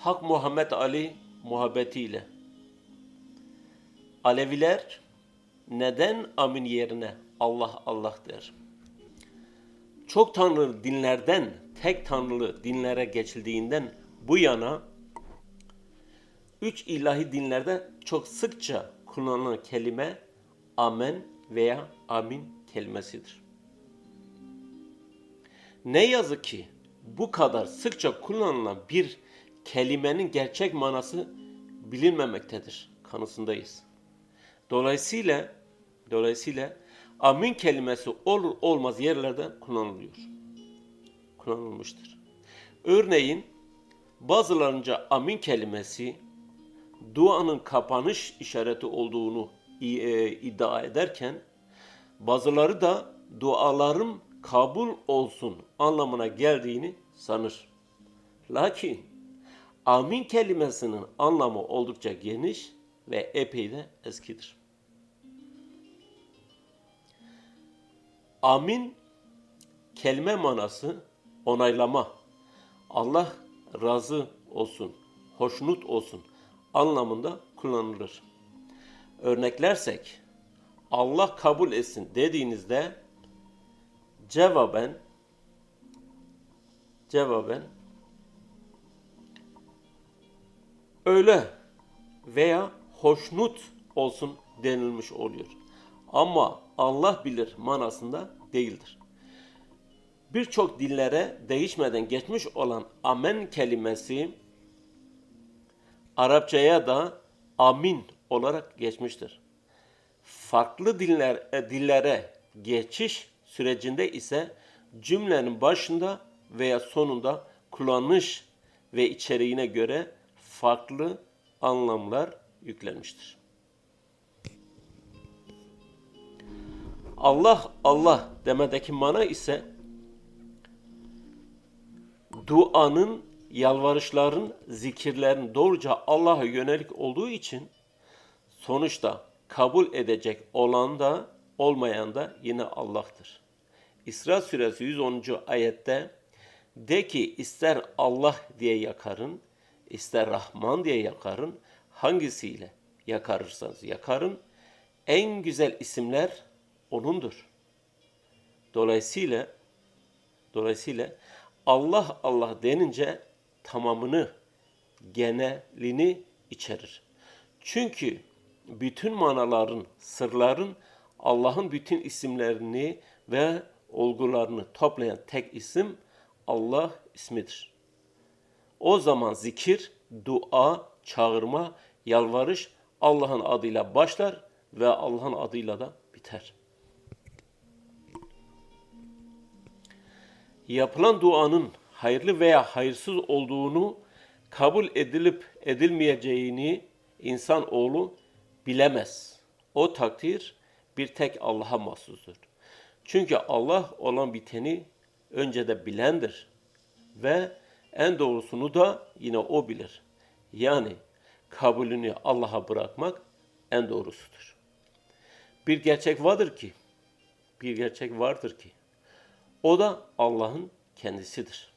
Hak Muhammed Ali muhabbetiyle. Aleviler neden amin yerine Allah Allah der? Çok tanrılı dinlerden tek tanrılı dinlere geçildiğinden bu yana üç ilahi dinlerde çok sıkça kullanılan kelime amen veya amin kelimesidir. Ne yazık ki bu kadar sıkça kullanılan bir kelimenin gerçek manası bilinmemektedir kanısındayız. Dolayısıyla dolayısıyla amin kelimesi olur olmaz yerlerde kullanılıyor. Kullanılmıştır. Örneğin bazılarınca amin kelimesi duanın kapanış işareti olduğunu e, iddia ederken bazıları da dualarım kabul olsun anlamına geldiğini sanır. Lakin amin kelimesinin anlamı oldukça geniş ve epey de eskidir. Amin kelime manası onaylama. Allah razı olsun, hoşnut olsun anlamında kullanılır. Örneklersek Allah kabul etsin dediğinizde cevaben cevaben öyle veya hoşnut olsun denilmiş oluyor. Ama Allah bilir manasında değildir. Birçok dillere değişmeden geçmiş olan amen kelimesi Arapçaya da amin olarak geçmiştir. Farklı diller, e, dillere geçiş sürecinde ise cümlenin başında veya sonunda kullanış ve içeriğine göre farklı anlamlar yüklenmiştir. Allah Allah demedeki mana ise duanın, yalvarışların, zikirlerin doğruca Allah'a yönelik olduğu için sonuçta kabul edecek olan da olmayan da yine Allah'tır. İsra suresi 110. ayette de ki ister Allah diye yakarın, ister Rahman diye yakarın, hangisiyle yakarırsanız yakarın, en güzel isimler O'nundur. Dolayısıyla dolayısıyla Allah Allah denince tamamını, genelini içerir. Çünkü bütün manaların, sırların Allah'ın bütün isimlerini ve olgularını toplayan tek isim Allah ismidir. O zaman zikir, dua, çağırma, yalvarış Allah'ın adıyla başlar ve Allah'ın adıyla da biter. Yapılan duanın hayırlı veya hayırsız olduğunu kabul edilip edilmeyeceğini insan oğlu bilemez. O takdir bir tek Allah'a mahsustur. Çünkü Allah olan biteni önce de bilendir ve en doğrusunu da yine o bilir. Yani kabulünü Allah'a bırakmak en doğrusudur. Bir gerçek vardır ki, bir gerçek vardır ki, o da Allah'ın kendisidir.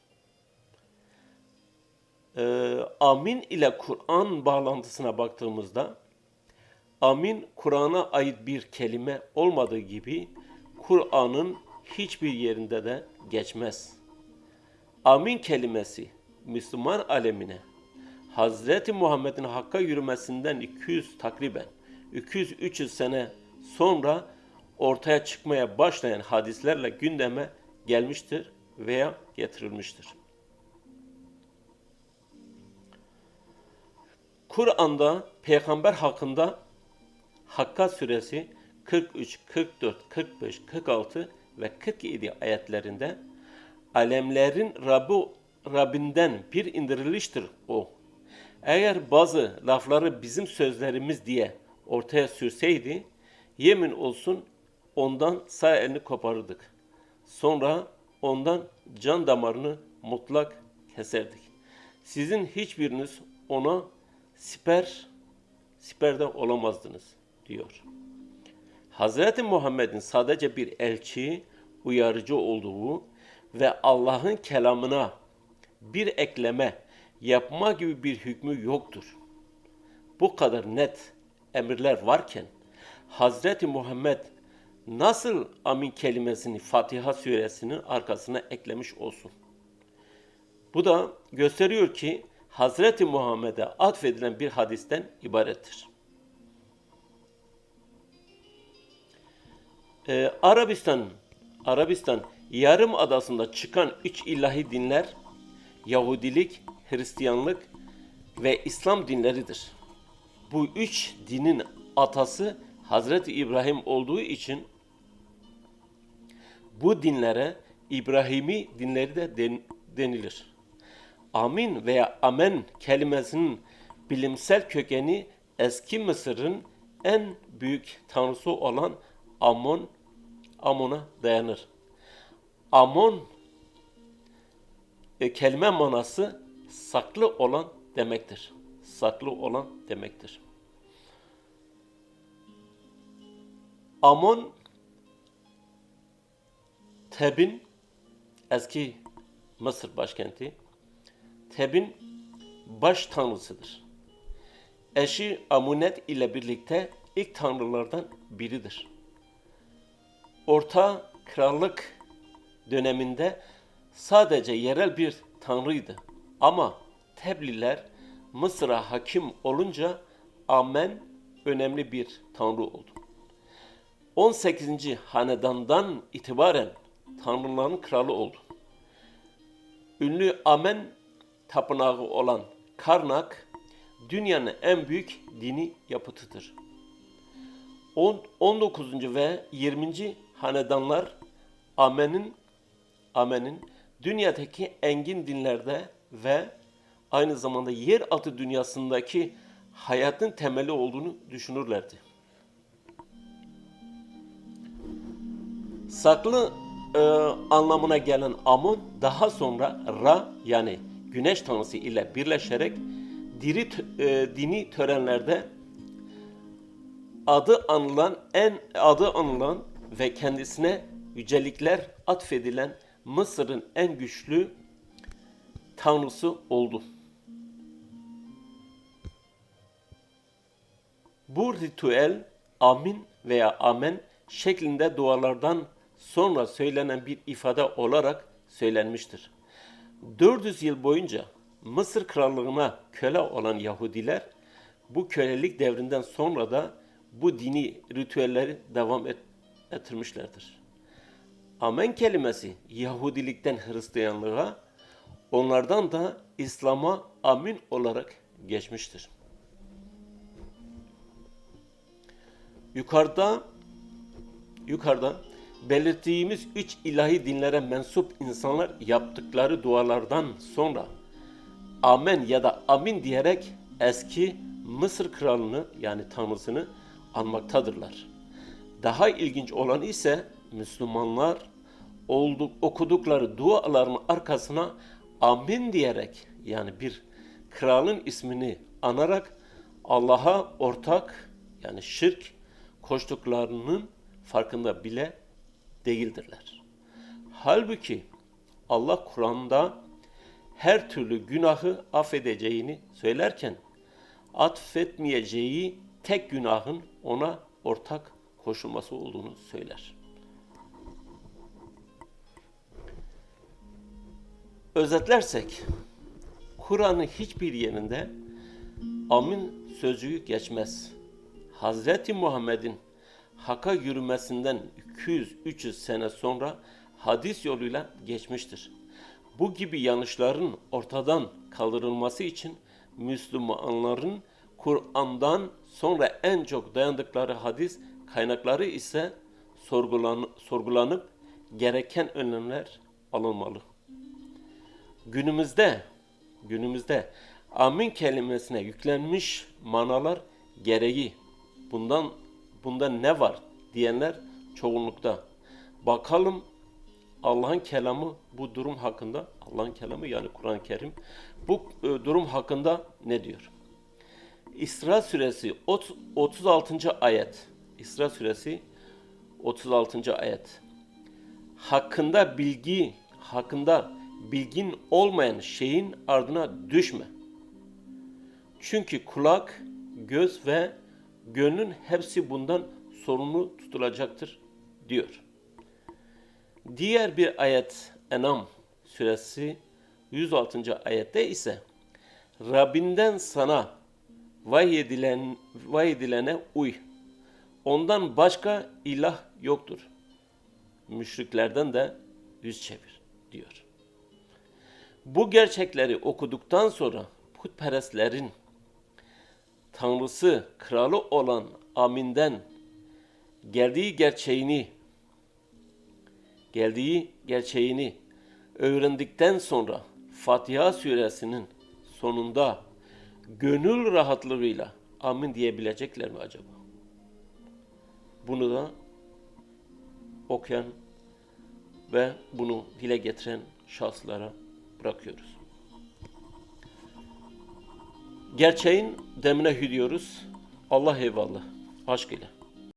Ee, amin ile Kur'an bağlantısına baktığımızda, amin Kur'an'a ait bir kelime olmadığı gibi, Kur'an'ın hiçbir yerinde de geçmez. Amin kelimesi Müslüman alemine Hazreti Muhammed'in Hakk'a yürümesinden 200 takriben 200-300 sene sonra ortaya çıkmaya başlayan hadislerle gündeme gelmiştir veya getirilmiştir. Kur'an'da peygamber hakkında Hakka suresi 43, 44, 45, 46 ve 47 ayetlerinde alemlerin Rabbi, Rabbinden bir indiriliştir o. Eğer bazı lafları bizim sözlerimiz diye ortaya sürseydi, yemin olsun ondan sağ elini koparırdık. Sonra ondan can damarını mutlak keserdik. Sizin hiçbiriniz ona siper siperde olamazdınız diyor. Hazreti Muhammed'in sadece bir elçi, uyarıcı olduğu ve Allah'ın kelamına bir ekleme yapma gibi bir hükmü yoktur. Bu kadar net emirler varken Hazreti Muhammed nasıl amin kelimesini Fatiha suresinin arkasına eklemiş olsun? Bu da gösteriyor ki Hazreti Muhammed'e atfedilen bir hadisten ibarettir. Ee, Arabistan Arabistan yarım adasında çıkan üç ilahi dinler Yahudilik, Hristiyanlık ve İslam dinleridir. Bu üç dinin atası Hazreti İbrahim olduğu için bu dinlere İbrahimi dinleri de den- denilir. Amin veya amen kelimesinin bilimsel kökeni eski Mısır'ın en büyük tanrısı olan Amon Amon'a dayanır. Amon e, kelime manası saklı olan demektir. Saklı olan demektir. Amon Teb'in eski Mısır başkenti Teb'in baş tanrısıdır. Eşi Amunet ile birlikte ilk tanrılardan biridir. Orta krallık döneminde sadece yerel bir tanrıydı. Ama Tebliler Mısır'a hakim olunca Amen önemli bir tanrı oldu. 18. hanedandan itibaren tanrıların kralı oldu. Ünlü Amen tapınağı olan Karnak dünyanın en büyük dini yapıtıdır. On- 19. ve 20. hanedanlar Amen'in Amen'in dünyadaki engin dinlerde ve aynı zamanda yeraltı dünyasındaki hayatın temeli olduğunu düşünürlerdi. Saklı e, anlamına gelen Amon daha sonra Ra yani güneş tanrısı ile birleşerek diri e, dini törenlerde adı anılan en adı anılan ve kendisine yücelikler atfedilen Mısır'ın en güçlü tanrısı oldu. Bu ritüel amin veya amen şeklinde dualardan sonra söylenen bir ifade olarak söylenmiştir. 400 yıl boyunca Mısır krallığına köle olan Yahudiler bu kölelik devrinden sonra da bu dini ritüelleri devam et, ettirmişlerdir. Amen kelimesi Yahudilikten Hristiyanlığa, onlardan da İslam'a amin olarak geçmiştir. Yukarıda yukarıda belirttiğimiz üç ilahi dinlere mensup insanlar yaptıkları dualardan sonra amen ya da amin diyerek eski Mısır kralını yani tanrısını anmaktadırlar. Daha ilginç olan ise Müslümanlar olduk, okudukları duaların arkasına amin diyerek yani bir kralın ismini anarak Allah'a ortak yani şirk koştuklarının farkında bile değildirler. Halbuki Allah Kur'an'da her türlü günahı affedeceğini söylerken atfetmeyeceği tek günahın ona ortak koşulması olduğunu söyler. Özetlersek Kur'an'ın hiçbir yerinde amin sözcüğü geçmez. Hazreti Muhammed'in Hak'a yürümesinden 200-300 sene sonra hadis yoluyla geçmiştir. Bu gibi yanlışların ortadan kaldırılması için Müslümanların Kur'an'dan sonra en çok dayandıkları hadis kaynakları ise sorgulan, sorgulanıp gereken önlemler alınmalı. Günümüzde günümüzde amin kelimesine yüklenmiş manalar gereği bundan bunda ne var diyenler çoğunlukta. Bakalım Allah'ın kelamı bu durum hakkında, Allah'ın kelamı yani Kur'an-ı Kerim bu e, durum hakkında ne diyor? İsra suresi 36. ayet. İsra suresi 36. ayet. Hakkında bilgi, hakkında bilgin olmayan şeyin ardına düşme. Çünkü kulak, göz ve gönlün hepsi bundan sorumlu tutulacaktır diyor. Diğer bir ayet Enam suresi 106. ayette ise Rabbinden sana vahyedilen, vahyedilene uy. Ondan başka ilah yoktur. Müşriklerden de yüz çevir diyor. Bu gerçekleri okuduktan sonra putperestlerin tanrısı, kralı olan Amin'den geldiği gerçeğini geldiği gerçeğini öğrendikten sonra Fatiha suresinin sonunda gönül rahatlığıyla amin diyebilecekler mi acaba? Bunu da okuyan ve bunu dile getiren şahıslara bırakıyoruz. Gerçeğin demine hüdüyoruz. Allah eyvallah. Aşk ile.